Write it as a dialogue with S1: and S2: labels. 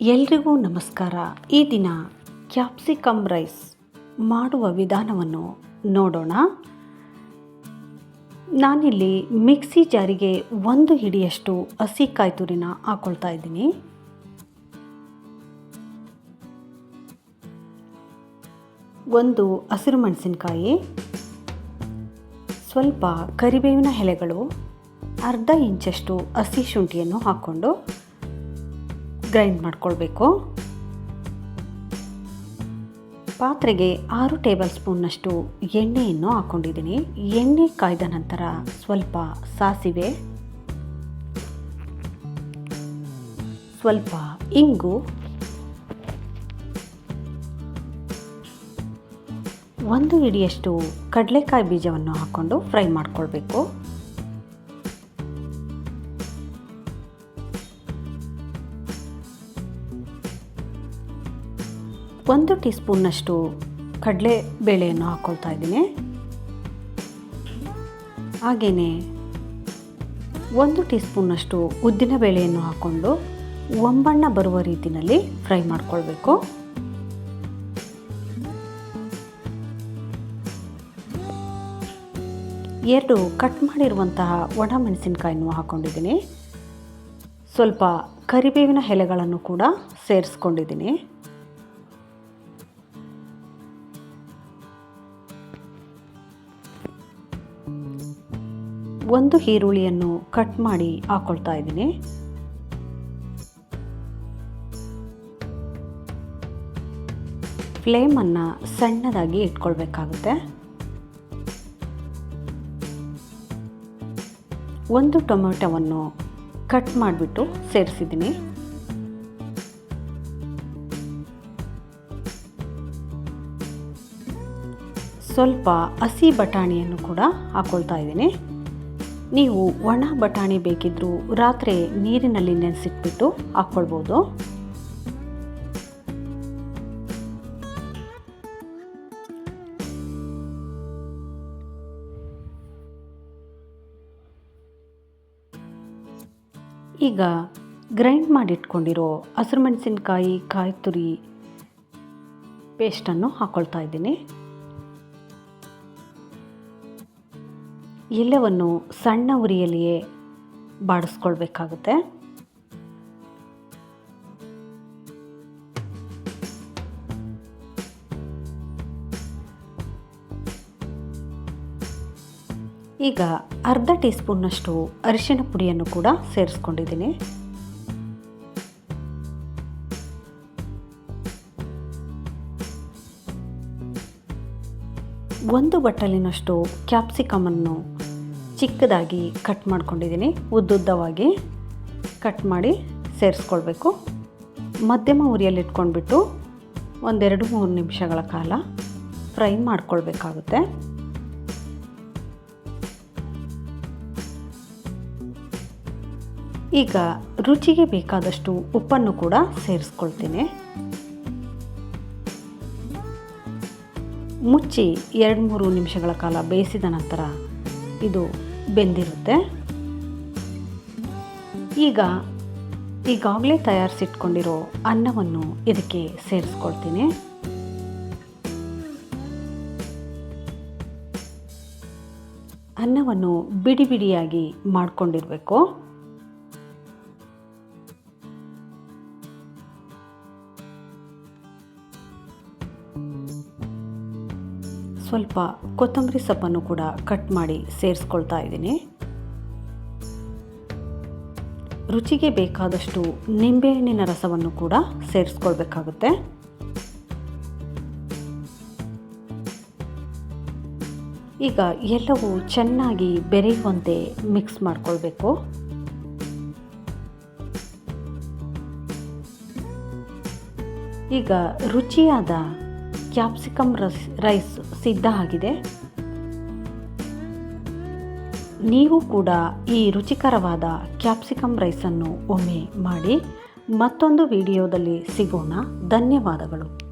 S1: ಎಲ್ರಿಗೂ ನಮಸ್ಕಾರ. ಈ ದಿನ ಕ್ಯಾಪ್ಸಿಕಮ್ ರೈಸ್ ಮಾಡುವ ವಿಧಾನವನ್ನು ನೋಡೋಣ. ನಾನಿಲ್ಲಿ ಮಿಕ್ಸಿ ಜಾರಿಗೆ ಒಂದು ಹಿಡಿಯಷ್ಟು ಹಸಿ ಕಾಯಿ ತುರಿನ ಹಾಕ್ಕೊಳ್ತಾ ಇದ್ದೀನಿ. ಒಂದು ಹಸಿರು ಮೆಣಸಿನಕಾಯಿ, ಸ್ವಲ್ಪ ಕರಿಬೇವಿನ ಎಲೆಗಳು, ಅರ್ಧ ಇಂಚಷ್ಟು ಹಸಿ ಶುಂಠಿಯನ್ನು ಹಾಕ್ಕೊಂಡು ಗ್ರೈಂಡ್ ಮಾಡ್ಕೊಳ್ಬೇಕು. ಪಾತ್ರೆಗೆ ಆರು ಟೇಬಲ್ ಸ್ಪೂನ್ನಷ್ಟು ಎಣ್ಣೆಯನ್ನು ಹಾಕ್ಕೊಂಡಿದ್ದೀನಿ. ಎಣ್ಣೆ ಕಾಯ್ದ ನಂತರ ಸ್ವಲ್ಪ ಸಾಸಿವೆ, ಸ್ವಲ್ಪ ಇಂಗು, ಒಂದು ಹಿಡಿಯಷ್ಟು ಕಡಲೆಕಾಯಿ ಬೀಜವನ್ನು ಹಾಕ್ಕೊಂಡು ಫ್ರೈ ಮಾಡ್ಕೊಳ್ಬೇಕು. ಒಂದು ಟೀ ಸ್ಪೂನ್ನಷ್ಟು ಕಡಲೆ ಬೇಳೆಯನ್ನು ಹಾಕ್ಕೊಳ್ತಾ ಇದ್ದೀನಿ. ಹಾಗೆಯೇ ಒಂದು ಟೀ ಸ್ಪೂನ್ನಷ್ಟು ಉದ್ದಿನ ಬೇಳೆಯನ್ನು ಹಾಕ್ಕೊಂಡು ಒಂಬಣ್ಣ ಬರುವ ರೀತಿಯಲ್ಲಿ ಫ್ರೈ ಮಾಡ್ಕೊಳ್ಬೇಕು. ಎರಡು ಕಟ್ ಮಾಡಿರುವಂತಹ ಒಣ ಮೆಣಸಿನ್ಕಾಯನ್ನು ಹಾಕ್ಕೊಂಡಿದ್ದೀನಿ ಸ್ವಲ್ಪ ಕರಿಬೇವಿನ ಎಲೆಗಳನ್ನು ಕೂಡ ಸೇರಿಸ್ಕೊಂಡಿದ್ದೀನಿ. ಒಂದು ಈರುಳ್ಳಿಯನ್ನು ಕಟ್ ಮಾಡಿ ಹಾಕ್ಕೊಳ್ತಾ ಇದ್ದೀನಿ. ಫ್ಲೇಮನ್ನು ಸಣ್ಣದಾಗಿ ಇಟ್ಕೊಳ್ಬೇಕಾಗುತ್ತೆ. ಒಂದು ಟೊಮೆಟೊವನ್ನು ಕಟ್ ಮಾಡಿಬಿಟ್ಟು ಸೇರಿಸಿದ್ದೀನಿ. ಸ್ವಲ್ಪ ಹಸಿ ಬಟಾಣಿಯನ್ನು ಕೂಡ ಹಾಕ್ಕೊಳ್ತಾ ಇದ್ದೀನಿ. ನೀವು ಒಣ ಬಟಾಣಿ ಬೇಕಿದ್ದರೂ ರಾತ್ರಿ ನೀರಿನಲ್ಲಿ ನೆನೆಸಿಟ್ಬಿಟ್ಟು ಹಾಕ್ಕೊಳ್ಬೋದು ಈಗ ಗ್ರೈಂಡ್ ಮಾಡಿಟ್ಕೊಂಡಿರೋ ಹಸಿರು ಮೆಣಸಿನಕಾಯಿ ಕಾಯಿ ತುರಿ ಪೇಸ್ಟನ್ನು ಹಾಕ್ಕೊಳ್ತಾ ಇದ್ದೀನಿ. ಎಲ್ಲವನ್ನು ಸಣ್ಣ ಉರಿಯಲ್ಲಿಯೇ ಬಾಡಿಸ್ಕೊಳ್ಬೇಕಾಗುತ್ತೆ. ಈಗ ಅರ್ಧ ಟೀ ಸ್ಪೂನ್ನಷ್ಟು ಅರಿಶಿನ ಪುಡಿಯನ್ನು ಕೂಡ ಸೇರಿಸ್ಕೊಂಡಿದ್ದೀನಿ. ಒಂದು ಬಟ್ಟಲಿನಷ್ಟು ಕ್ಯಾಪ್ಸಿಕಮನ್ನು ಚಿಕ್ಕದಾಗಿ ಕಟ್ ಮಾಡ್ಕೊಂಡಿದ್ದೀನಿ, ಉದ್ದುದ್ದವಾಗಿ ಕಟ್ ಮಾಡಿ ಸೇರಿಸ್ಕೊಳ್ಬೇಕು. ಮಧ್ಯಮ ಉರಿಯಲ್ಲಿಟ್ಕೊಂಡ್ಬಿಟ್ಟು ಒಂದೆರಡು ಮೂರು ನಿಮಿಷಗಳ ಕಾಲ ಫ್ರೈ ಮಾಡ್ಕೊಳ್ಬೇಕಾಗುತ್ತೆ. ಈಗ ರುಚಿಗೆ ಬೇಕಾದಷ್ಟು ಉಪ್ಪನ್ನು ಕೂಡ ಸೇರಿಸ್ಕೊಳ್ತೀನಿ. ಮುಚ್ಚಿ ಎರಡು ಮೂರು ನಿಮಿಷಗಳ ಕಾಲ ಬೇಯಿಸಿದ ನಂತರ ಇದು ಬೆಂದಿರುತ್ತೆ. ಈಗ ಈಗಾಗಲೇ ತಯಾರಿಸಿಟ್ಕೊಂಡಿರೋ ಅನ್ನವನ್ನು ಇದಕ್ಕೆ ಸೇರಿಸ್ಕೊಳ್ತೀನಿ ಅನ್ನವನ್ನು ಬಿಡಿ ಬಿಡಿಯಾಗಿ ಮಾಡಿಕೊಂಡಿರಬೇಕು. ಸ್ವಲ್ಪ ಕೊತ್ತಂಬರಿ ಸೊಪ್ಪನ್ನು ಕೂಡ ಕಟ್ ಮಾಡಿ ಸೇರಿಸ್ಕೊಳ್ತಾ ಇದ್ದೀನಿ. ರುಚಿಗೆ ಬೇಕಾದಷ್ಟು ನಿಂಬೆಹಣ್ಣಿನ ರಸವನ್ನು ಕೂಡ ಸೇರಿಸ್ಕೊಳ್ಬೇಕಾಗುತ್ತೆ. ಈಗ ಎಲ್ಲವೂ ಚೆನ್ನಾಗಿ ಬೆರೆಯುವಂತೆ ಮಿಕ್ಸ್ ಮಾಡ್ಕೊಳ್ಬೇಕು. ಈಗ ರುಚಿಯಾದ ಕ್ಯಾಪ್ಸಿಕಮ್ ರಸ್, ರೈಸ್ ಸಿದ್ಧ ಆಗಿದೆ. ನೀವು ಕೂಡ ಈ ರುಚಿಕರವಾದ ಕ್ಯಾಪ್ಸಿಕಮ್ ರೈಸನ್ನು ಒಮ್ಮೆ ಮಾಡಿ ಮತ್ತೊಂದು ವಿಡಿಯೋದಲ್ಲಿ ಸಿಗೋಣ. ಧನ್ಯವಾದಗಳು.